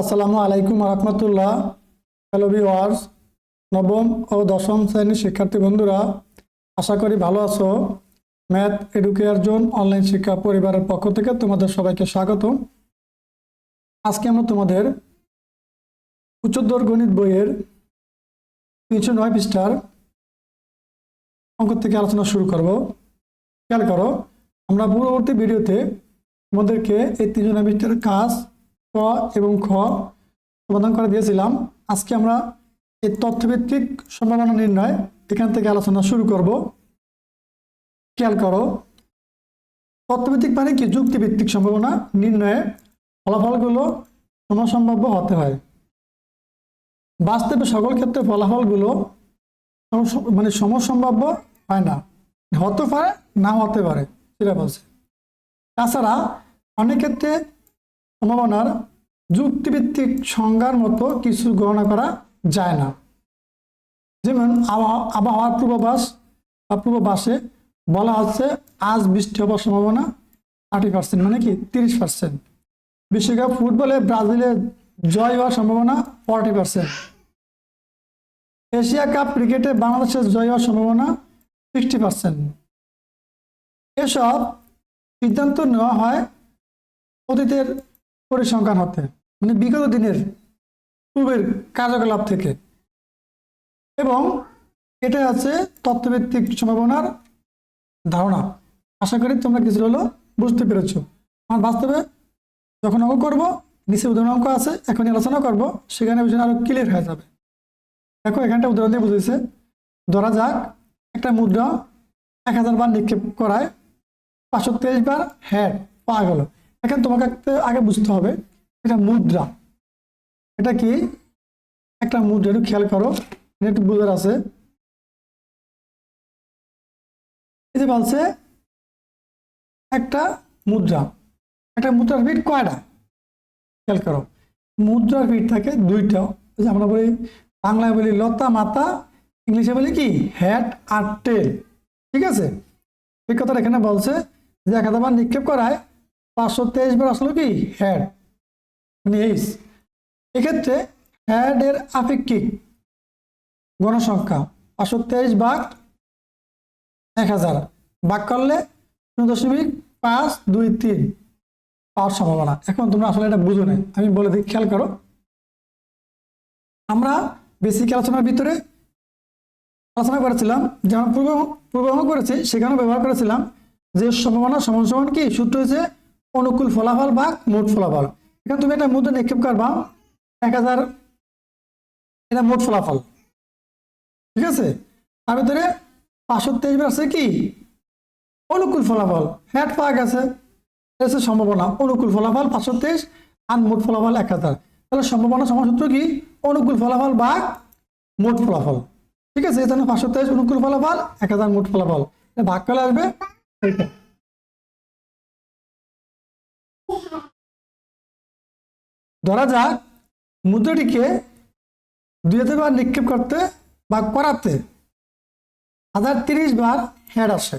আসসালামু আলাইকুম রহমতুল্লাহ hello viewers নবম ও দশম শ্রেণির শিক্ষার্থী বন্ধুরা, আশা করি ভালো আছো। ম্যাথ এডুকেয়ার জোন অনলাইন শিক্ষা পরিবারের পক্ষ থেকে তোমাদের সবাইকে স্বাগত আজকে আমরা তোমাদের উচ্চতর গণিত বইয়ের তিনশো নয় পৃষ্ঠার অঙ্ক থেকে আলোচনা শুরু করব। খেয়াল করো, আমরা পূর্ববর্তী ভিডিওতে তোমাদেরকে এই তিনশো নয় পৃষ্ঠার কাজ ক এবং খ সমাধান করে দিয়েছিলাম। আজকে আমরা এই তথ্যভিত্তিক সম্ভাবনা নির্ণয় এখান থেকে আলোচনা শুরু করব। খেয়াল করো, তথ্যভিত্তিক মানে কি? যুক্তিভিত্তিক সম্ভাবনা নির্ণয়ে ফলাফলগুলো সমসম্ভাব্য হতে হয়। বাস্তবে সকল ক্ষেত্রে ফলাফলগুলো মানে সমসম্ভাব্য হয় না। হতে পারে, না হতে পারে, সেটা বলছে। তাছাড়া অনেক ক্ষেত্রে সম্ভাবনার যুক্তিভিত্তিক সংজ্ঞার মতো কিছু গণনা করা যায় না। যেমন আবহাওয়া আবহাওয়ার পূর্বাভাস বা পূর্বাভাসে বলা হচ্ছে আজ বৃষ্টি হওয়ার সম্ভাবনা থার্টি পার্সেন্ট মানে কি? তিরিশ পার্সেন্ট বিশ্বকাপ ফুটবলে ব্রাজিলের জয় হওয়ার সম্ভাবনা ফর্টি পার্সেন্ট এশিয়া কাপ ক্রিকেটে বাংলাদেশের জয় হওয়ার সম্ভাবনা সিক্সটি পার্সেন্ট এসব সিদ্ধান্ত নেওয়া হয় অতীতের পরিসংখ্যান হতে মানে বিগত দিনের পূর্বের কার্যকলাপ থেকে। এবং এটা আছে তথ্যভিত্তিক সম্ভাবনার ধারণা। আশা করি তোমরা কিছু হলো বুঝতে পেরেছ। আমার বাস্তবে যখন অঙ্ক করব, নিচে উদাহরণ অঙ্ক আছে এখন আলোচনা করব, সেখানে বিষয় আরও ক্লিয়ার হয়ে যাবে। দেখো, এখানটা উদাহরণ দিয়ে বুঝেছে ধরা যাক, একটা মুদ্রা এক হাজার বার নিক্ষেপ করায় পাঁচশো তেইশ বার হ্যাঁ পাওয়া গেল। এখন তোমাকে আগে বুঝতে হবে, এটা মুদ্রা। এটা কি? একটা মুদ্রা, একটু খেয়াল করো একটু বোঝার আছে। এই যে বলছে, একটা মুদ্রা। একটা মুদ্রার ফিট কয়টা? খেয়াল করো। মুদ্রার ফিট থাকে দুইটা। আমরা বলি, বাংলায় বলি লতা মাতা, ইংলিশে বলি কি? হ্যাট আর টেল। ঠিক আছে? এই কথাটা এখানে বলছে যে, এক হাজার বার নিক্ষেপ করায় পাঁচশো তেইশ বার আসলো কি? হ্যাড মানে এইস এক্ষেত্রে হ্যাড এর আপেক্ষিক গণসংখ্যা পাঁচশো তেইশ ভাগ এক হাজার। ভাগ করলে শূন্য দশমিক পাঁচ দুই তিন। পাওয়ার সম্ভাবনা। এখন তোমরা আসলে এটা বুঝো না আমি বলে দিই, খেয়াল করো। আমরা বেসিক আলোচনার ভিতরে আলোচনা করেছিলাম, যেমন পূর্ব পূর্বাঙ্গ করেছি, সেখানেও ব্যবহার করেছিলাম যে সম্ভাবনা সমান সমান কি? সূত্র হচ্ছে অনুকূল ফলাফল বা মোট ফলাফল। এখানে তুমি একটা মুদ্রা নিক্ষেপ করবা, এক হাজার, এটা মোট ফলাফল। ঠিক আছে? তার ভিতরে পাঁচশো তেইশ আছে কি? অনুকূল ফলাফল। হ্যাট পাওয়া গেছে। হচ্ছে সম্ভাবনা। অনুকূল ফলাফল পাঁচশো তেইশ আর মোট ফলাফল এক হাজার। তাহলে সম্ভাবনা সমান সূত্র কি? অনুকূল ফলাফল বা মোট ফলাফল। ঠিক আছে? এখানে পাঁচশো তেইশ অনুকূল ফলাফল, এক হাজার মোট ফলাফল। ভাগ করে আসবে। ধরা যাক, মুদ্রাটিকে দুই হাজার বার নিক্ষেপ করতে বা করাতে হাজার তিরিশ বার হেড আসে।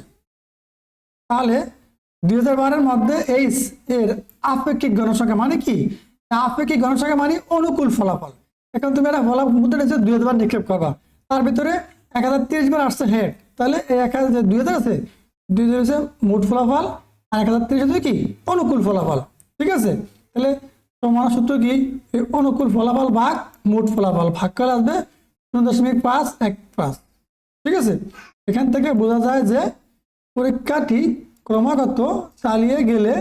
তাহলে দুই হাজার বারের মধ্যে এইচ এর আপেক্ষিক গণসংখ্যা মানে কি? আপেক্ষিক গণসংখ্যা মানে অনুকূল ফলাফল। এখন তুমি একটা ফলাফল মুদ্রা নিচে দুই হাজার নিক্ষেপ করবা, তার ভিতরে এক হাজার তিরিশ বার আসছে হেড। তাহলে এই এক হাজার দুই হাজার আছে দুই হাজার মোট ফলাফল, আর এক হাজার তিরিশ হচ্ছে কি? অনুকূল ফলাফল। ঠিক আছে? তাহলে তোমার সূত্র কি? অনুকূল ফলাফল ভাগ, মোট ফলাফল ভাগ করে আসবে শূন্য দশমিক পাঁচ, এক পাঁচ। ঠিক আছে? এখান থেকে বোঝা যায় যে পরীক্ষাটি ক্রমাগত চালিয়ে গেলে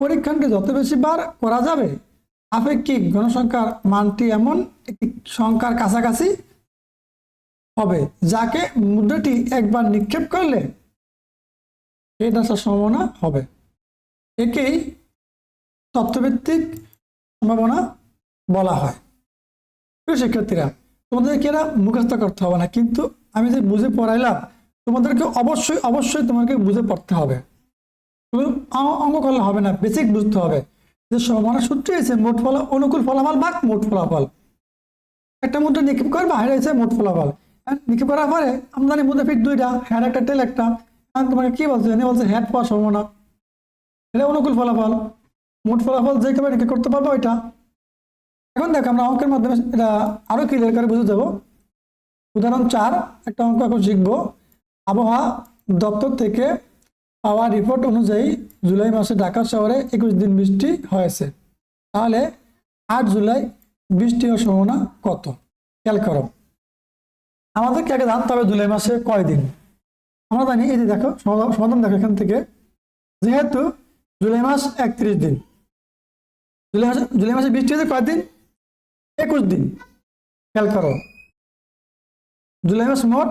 পরীক্ষাটি যত বেশি বার করা যাবে, আপেক্ষিক গণসংখ্যার মানটি এমন একটি সংখ্যার কাছাকাছি হবে, যাকে মুদ্রাটি একবার নিক্ষেপ করলে আসার সম্ভাবনা হবে। একেই তথ্যভিত্তিক সম্ভাবনা বলা হয়। শিক্ষার্থীরা তোমাদেরকে এরা মুখস্থ করতে হবে না। কিন্তু আমি যে বুঝে পড়াইলাম, তোমাদেরকে অবশ্যই অবশ্যই তোমাকে বুঝে পড়তে হবে। শুধু অ- অঙ্ক করলে হবে না বেসিক বুঝতে হবে। যে সম্ভাবনা সূত্র হয়েছে মোট ফলা, অনুকূল ফলাফল বা মোট ফলাফল। একটা মুদ্রা নিক্ষেপ করে বাইরে হয়েছে মোট ফলাফল। নিক্ষেপ করার পরে আমদানি মুদ্রা ফিট দুইটা হ্যাড একটা টেল একটা। তোমাকে কি বলছে? বলছে হ্যাড পাওয়ার সম্ভাবনা। এটা অনুকূল ফলাফল। মোট ফলাফল যে কেউ নিক্ষেপ করতে পারব ওইটা। এখন দেখো আমরা অঙ্কের মাধ্যমে এটা আরও ক্লিয়ার করে বুঝে দেবো উদাহরণ চার, একটা অঙ্ক এখন শিখব। আবহাওয়া দপ্তর থেকে পাওয়া রিপোর্ট অনুযায়ী জুলাই মাসে ঢাকা শহরে একুশ দিন বৃষ্টি হয়েছে। তাহলে আট জুলাই বৃষ্টি হওয়ার সম্ভাবনা কত? খেয়াল করো। আমাদেরকে আগে জানতে হবে জুলাই মাসে কয় দিন। আমরা জানি, এই যে দেখো সমাধান দেখো এখান থেকে। যেহেতু জুলাই মাস একত্রিশ দিন জুলাই মাসে জুলাই মাসে বৃষ্টি হয়েছে কয়দিন? একুশ দিন। খেয়াল করো। জুলাই মাস মোট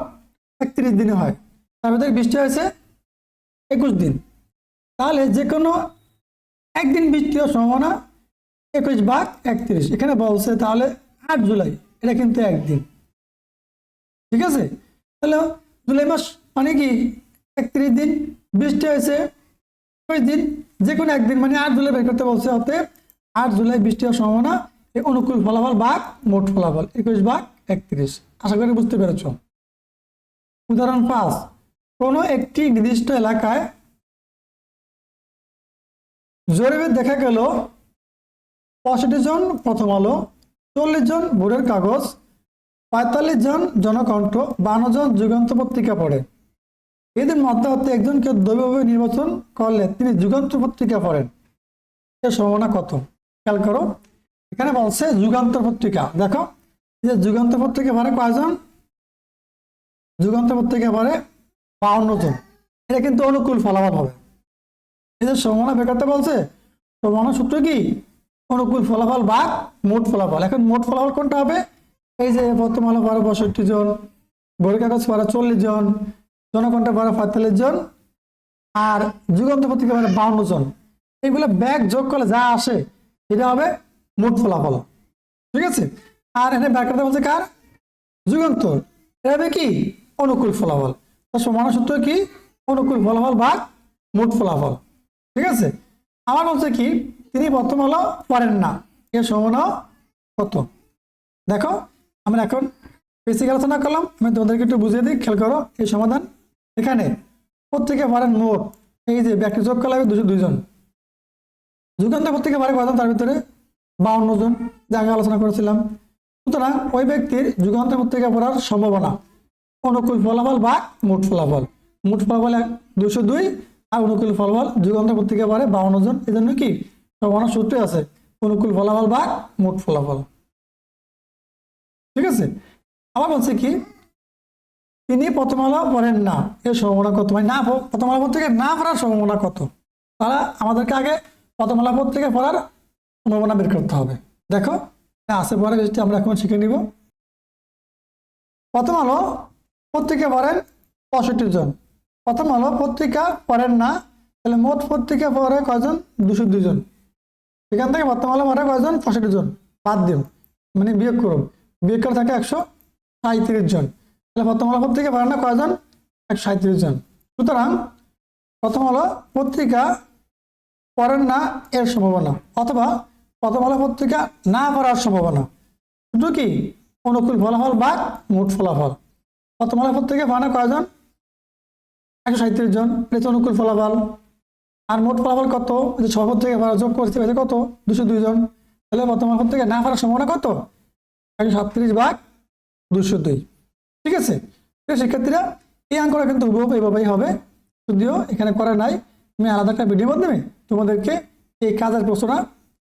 একত্রিশ দিনে হয়। তার ভিতরে বৃষ্টি হয়েছে একুশ দিন। তাহলে যে কোনো একদিন বৃষ্টি হওয়ার সম্ভাবনা একুশ ভাগ একত্রিশ। এখানে বলছে তাহলে আট জুলাই। এটা কিন্তু একদিন। ঠিক আছে? তাহলে জুলাই মাস মানে কি একত্রিশ দিন, বৃষ্টি হয়েছে একুশ দিন। যে কোনো একদিন মানে আট জুলাই বের করতে বলছে হতে আট জুলাই বৃষ্টি হওয়ার সম্ভাবনা অনুকূল ফলাফল ভাগ মোট ফলাফল একুশ ভাগ একত্রিশ। আশা করি বুঝতে পেরেছ। উদাহরণ পাঁচ, কোনো একটি নির্দিষ্ট এলাকায় জরিপে দেখা গেল, পঁয়ষট্টি জন প্রথম আলো, চল্লিশ জন ভোরের কাগজ, পঁয়তাল্লিশ জন জনকণ্ঠ বান্ন জন যুগান্ত পত্রিকা পড়ে। এদের মধ্যে হতে একজনকে দৈবভাবে নির্বাচন করলে তিনি যুগান্ত পত্রিকা পড়েন। এর সম্ভাবনা কত? খেয়াল করো। এখানে বলছে যুগান্ত পত্রিকা। দেখো যে যুগান্ত পত্রিকা পড়ে কয়জন? যুগান্ত পত্রিকা পড়ে বাউন্ন জন। এটা কিন্তু অনুকূল ফলাফল হবে। এই যে সম্ভাবনা বের করতে বলছে সম্ভাবনা সূত্র কি? অনুকূল ফলাফল বা মোট ফলাফল। এখন মোট ফলাফল কোনটা হবে? এই যে প্রথম আলো পঁয়ষট্টি জন বই কাগজ পড়া চল্লিশ জন, জনকণ্ঠ পড়া পঁয়তাল্লিশ জন, আর যুগান্ত পত্রিকা মানে বাউন্ন জন। এইগুলো ব্যাগ যোগ করলে যা আসে এটা হবে মোট ফলাফল। ঠিক আছে? আর এখানে করতে বলছে কার? যুগান্তর। এটা হবে কি? অনুকূল ফলাফল। সমান সূত্র কি? অনুকূল ফলাফল বা মোট ফলাফল। ঠিক আছে? আমার বলছে কি? তিনি প্রথম হলো পারেন না। এর সম্ভাবনা কত? দেখো, আমরা এখন বেসিক আলোচনা করলাম। আমি তোমাদেরকে একটু বুঝিয়ে দিই। খেয়াল করো, এই সমাধান এখানে। প্রত্যেকে পারেন মোট। এই যে ব্যক্তি যোগ করা হবে দুশো দুইজন। যুগান্ত প্রত্যেকে পারে কয়জন তার ভিতরে বাউন্ন জন, যা আগে আলোচনা করেছিলাম। সুতরাং ওই ব্যক্তির যুগান্ত পত্রিকা পড়ার সম্ভাবনা। অনুকূল ফলাফল বা মোট ফলাফল। মোট ফলাফল এক দুশো দুই, আর অনুকূল ফলাফল যুগান্ত পত্রিকা পড়ে বাউন্ন জন। এই জন্য কি? সম্ভাবনা সূত্রে আছে। অনুকূল ফলাফল বা মোট ফলাফল। ঠিক আছে? আবার বলছে কি? তিনি প্রথম আলো পড়েন না। এর সম্ভাবনা কত? মানে না, প্রথম আলো পত্রিকা না পড়ার সম্ভাবনা কত? তারা আমাদেরকে আগে প্রথম আলো পত্রিকা পড়ার সম্ভাবনা বের করতে হবে। দেখো আসে পরে জিনিসটি আমরা এখন শিখে নিব। প্রথম আলো, পত্রিকা পড়েন পঁয়ষট্টি জন। প্রথম আলো, পত্রিকা পড়েন না, তাহলে মোট পত্রিকা পড়ে কয়জন? দুশো দুজন এখান থেকে প্রথম আলো পড়ে কয়জন? পঁয়ষট্টি জন। বাদ দিন মানে বিয়োগ করুন বিয়োগ করে থাকে একশো সাঁত্রিশ জন। তাহলে প্রথম আলো পত্রিকা পড়েন না কয়জন? একশো সাঁত্রিশ জন। সুতরাং প্রথম আলো, পত্রিকা পড়েন না, এর সম্ভাবনা। অথবা প্রথম আলো পত্রিকা না পড়ার সম্ভাবনা। শুধু কি অনুকূল ফলাফল বা মোট ফলাফল? প্রথম আলো পত্রিকা পড়ে কয়জন? একশো সাঁত্রিশ জন এটা অনুকূল ফলাফল। আর মোট ফলাফল কত? যে সভাপতি থেকে যোগ করতে হয়েছে কত? দুশো দুই জন। তাহলে প্রথম আলো থেকে না পারার সম্ভাবনা কত? একশো সাতত্রিশ ভাগ দুশো দুই। ঠিক আছে? শিক্ষার্থীরা এই অঙ্কটা কিন্তু হুবহু এইভাবেই হবে। যদিও এখানে করা নাই। আমি আলাদা একটা ভিডিওর মাধ্যমে তোমাদেরকে এই কাজের প্রশ্নটা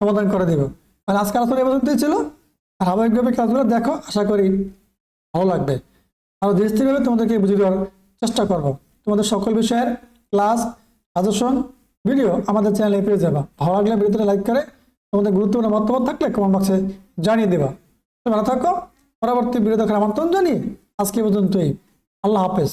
সমাধান করে দেবো। আর আজকে আলোচনা পর্যন্তই ছিল। আর স্বাভাবিকভাবে কাজগুলো দেখো, আশা করি ভালো লাগবে। আরও দৃষ্টিভাবে তোমাদেরকে বুঝিয়ে দেওয়ার চেষ্টা করব। তোমাদের সকল বিষয়ের ক্লাস সাজেশন ভিডিও আমাদের চ্যানেলে পেয়ে যাবা। ভালো লাগলে ভিডিওটা লাইক করে তোমাদের গুরুত্বপূর্ণ মতামত থাকলে কমেন্ট বক্সে জানিয়ে দেবা। ভালো থাকো। পরবর্তী ভিডিও দেখার আমন্ত্রণ জানিয়ে আজকে পর্যন্তই। আল্লাহ হাফেজ।